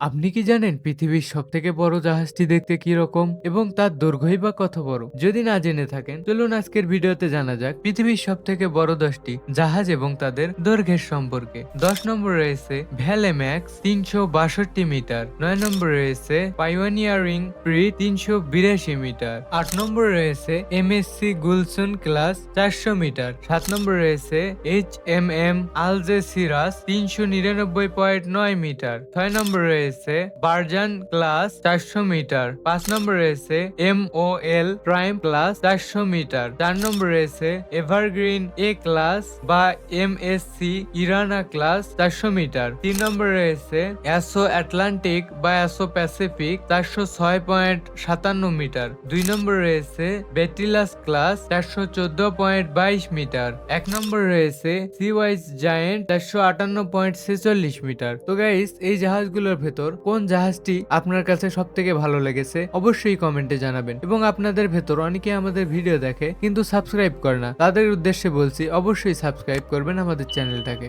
আপনি কি জানেন পৃথিবীর সব থেকে বড় জাহাজটি দেখতে কি রকম এবং তার দৈর্ঘ্যই বা কত বড়? যদি না জেনে থাকেন, চলুন আজকের ভিডিওতে জানা যাক পৃথিবীর সব থেকে বড় দশটি জাহাজ এবং তাদের দৈর্ঘ্যের সম্পর্কে। দশ নম্বর রয়েছে ভ্যালেম্যাক্স তিনশো বাষট্টি মিটার, নয় নম্বর রয়েছে পাইওনিয়ারিং প্রি তিনশো বিরাশি মিটার, আট নম্বর রয়েছে M S C Gulsun class চারশো মিটার, সাত নম্বর রয়েছে এইচ এম এম আলজেসিরাস তিনশো নিরানব্বই পয়েন্ট নয় মিটার, ছয় নম্বর রয়েছে বারজান ক্লাস চারশো মিটার। পাঁচ নম্বর রয়েছে M O L prime class চারশো মিটার। চার নম্বর রয়েছে এভারগ্রিন এ ক্লাস বা M S C Irina class চারশো মিটার। তিন নম্বর রয়েছে অ্যাসো আটলান্টিক বা অ্যাসো প্যাসিফিক চারশো ছয় পয়েন্ট সাতান্ন মিটার। দুই নম্বর রয়েছে বেটিলাস ক্লাস চারশো চোদ্দ পয়েন্ট বাইশ মিটার। এক নম্বর রয়েছে সিওয়াইজ জায়েন্ট চারশো আটান্ন পয়েন্ট ছেচল্লিশ মিটার। তো গাইস, এই জাহাজগুলোর ভেতর কোন জাহাজটি আপনার কাছে সব থেকে ভালো লেগেছে অবশ্যই কমেন্টে জানাবেন। এবং আপনাদের ভেতর অনেকে আমাদের ভিডিও দেখে কিন্তু সাবস্ক্রাইব করে না। তাদের উদ্দেশ্যে বলছি, অবশ্যই সাবস্ক্রাইব করবেন আমাদের চ্যানেলটাকে।